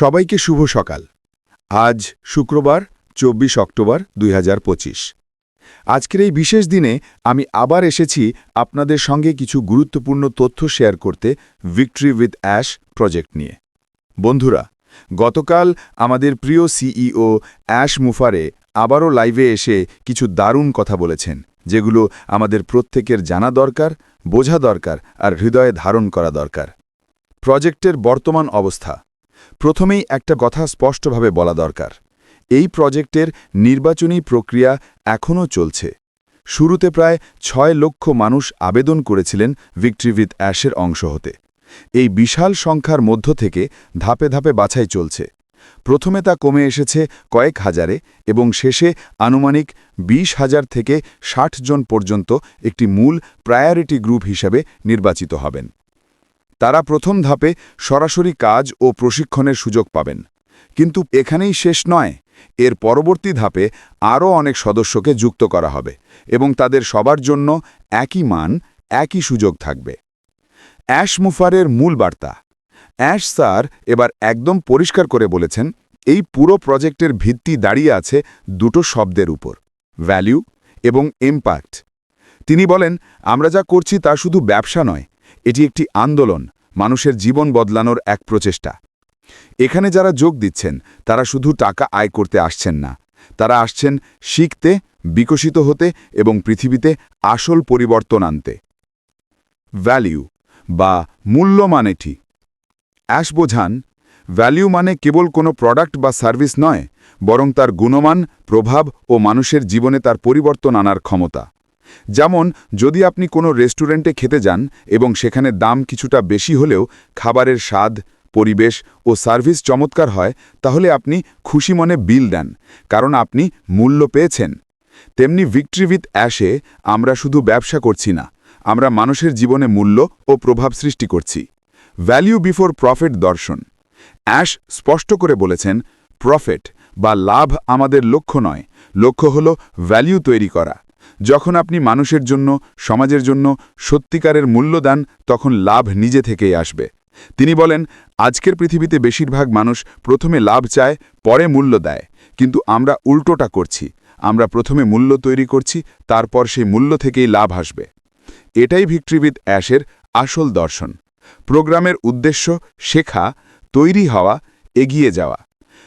সবাইকে শুভ সকাল। আজ শুক্রবার, চব্বিশ অক্টোবর দুই হাজার পঁচিশ। আজকের এই বিশেষ দিনে আমি আবার এসেছি আপনাদের সঙ্গে কিছু গুরুত্বপূর্ণ তথ্য শেয়ার করতে ভিক্টরি উইথ অ্যাশ প্রজেক্ট নিয়ে। বন্ধুরা, গতকাল আমাদের প্রিয় সিইও অ্যাশ মুফারে আবারও লাইভে এসে কিছু দারুণ কথা বলেছেন, যেগুলো আমাদের প্রত্যেকের জানা দরকার, বোঝা দরকার আর হৃদয়ে ধারণ করা দরকার। প্রজেক্টের বর্তমান অবস্থা। প্রথমেই একটা কথা স্পষ্টভাবে বলা দরকার। এই প্রজেক্টের নির্বাচনী প্রক্রিয়া এখনও চলছে। শুরুতে প্রায় ছয় লক্ষ মানুষ আবেদন করেছিলেন ভিক্টরি অ্যাশের অংশ হতে। এই বিশাল সংখ্যার মধ্য থেকে ধাপে ধাপে বাছাই চলছে। প্রথমে তা কমে এসেছে কয়েক হাজারে এবং শেষে আনুমানিক বিশ হাজার থেকে ষাট জন পর্যন্ত একটি মূল প্রায়োরিটি গ্রুপ হিসাবে নির্বাচিত হবেন। তারা প্রথম ধাপে সরাসরি কাজ ও প্রশিক্ষণের সুযোগ পাবেন। কিন্তু এখানেই শেষ নয়। এর পরবর্তী ধাপে আরও অনেক সদস্যকে যুক্ত করা হবে এবং তাদের সবার জন্য একই মান, একই সুযোগ থাকবে। অ্যাশ মুফারের মূল বার্তা। অ্যাশ স্যার এবার একদম পরিষ্কার করে বলেছেন, এই পুরো প্রজেক্টের ভিত্তি দাঁড়িয়ে আছে দুটো শব্দের উপর, ভ্যালু এবং ইম্প্যাক্ট। তিনি বলেন, আমরা যা করছি তা শুধু ব্যবসা নয় এটি একটি আন্দোলন, মানুষের জীবন বদলানোর এক প্রচেষ্টা। এখানে যারা যোগ দিচ্ছেন, তারা শুধু টাকা আয় করতে আসছেন না। তারা আসছেন শিখতে, বিকশিত হতে এবং পৃথিবীতে আসল পরিবর্তন আনতে। ভ্যালিউ বা মূল্য মানেটি অ্যাশ বোঝান ভ্যালিউ মানে কেবল কোনো প্রোডাক্ট বা সার্ভিস নয়, বরং তার গুণমান, প্রভাব ও মানুষের জীবনে তার পরিবর্তন আনার ক্ষমতা। যেমন, যদি আপনি কোনো রেস্টুরেন্টে খেতে যান এবং সেখানে দাম কিছুটা বেশি হলেও খাবারের স্বাদ, পরিবেশ ও সার্ভিস চমৎকার হয়, তাহলে আপনি খুশি মনে বিল দেন, কারণ আপনি মূল্য পেয়েছেন। তেমনি ভিক্টরি উইথ অ্যাশে আমরা শুধু ব্যবসা করছি না, আমরা মানুষের জীবনে মূল্য ও প্রভাব সৃষ্টি করছি। ভ্যালিউ বিফোর প্রফিট দর্শন। অ্যাশ স্পষ্ট করে বলেছেন, প্রফিট বা লাভ আমাদের লক্ষ্য নয়, লক্ষ্য হল ভ্যালিউ তৈরি করা। যখন আপনি মানুষের জন্য, সমাজের জন্য সত্যিকারের মূল্য দান, তখন লাভ নিজে থেকেই আসবে। তিনি বলেন, আজকের পৃথিবীতে বেশিরভাগ মানুষ প্রথমে লাভ চায়, পরে মূল্য দেয়। কিন্তু আমরা উল্টোটা করছি। আমরা প্রথমে মূল্য তৈরি করছি, তারপর সেই মূল্য থেকেই লাভ আসবে। এটাই ভিক্ট্রিবিদ অ্যাশের আসল দর্শন। প্রোগ্রামের উদ্দেশ্য শেখা, তৈরি হওয়া, এগিয়ে যাওয়া।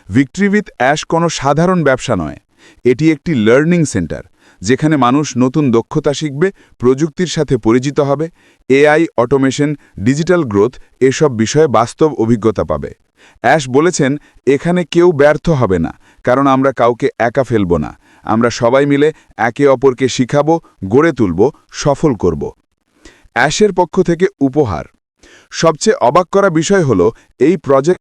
ভিক্ট্রিবিদ অ্যাশ কোনো সাধারণ ব্যবসা নয়। এটি একটি লার্নিং সেন্টার যেখানে মানুষ নতুন দক্ষতা শিখবে, প্রযুক্তির সাথে পরিচিত হবে এআই অটোমেশন ডিজিটাল গ্রোথ এসব বিষয়ে বাস্তব অভিজ্ঞতা পাবে। অ্যাশ বলেছেন, এখানে কেউ ব্যর্থ হবে না, কারণ আমরা কাউকে একা ফেলব না। আমরা সবাই মিলে একে অপরকে শিখাবো, গড়ে তুলব, সফল করব। অ্যাশের পক্ষ থেকে উপহার। সবচেয়ে অবাক করা বিষয় হল, এই প্রজেক্ট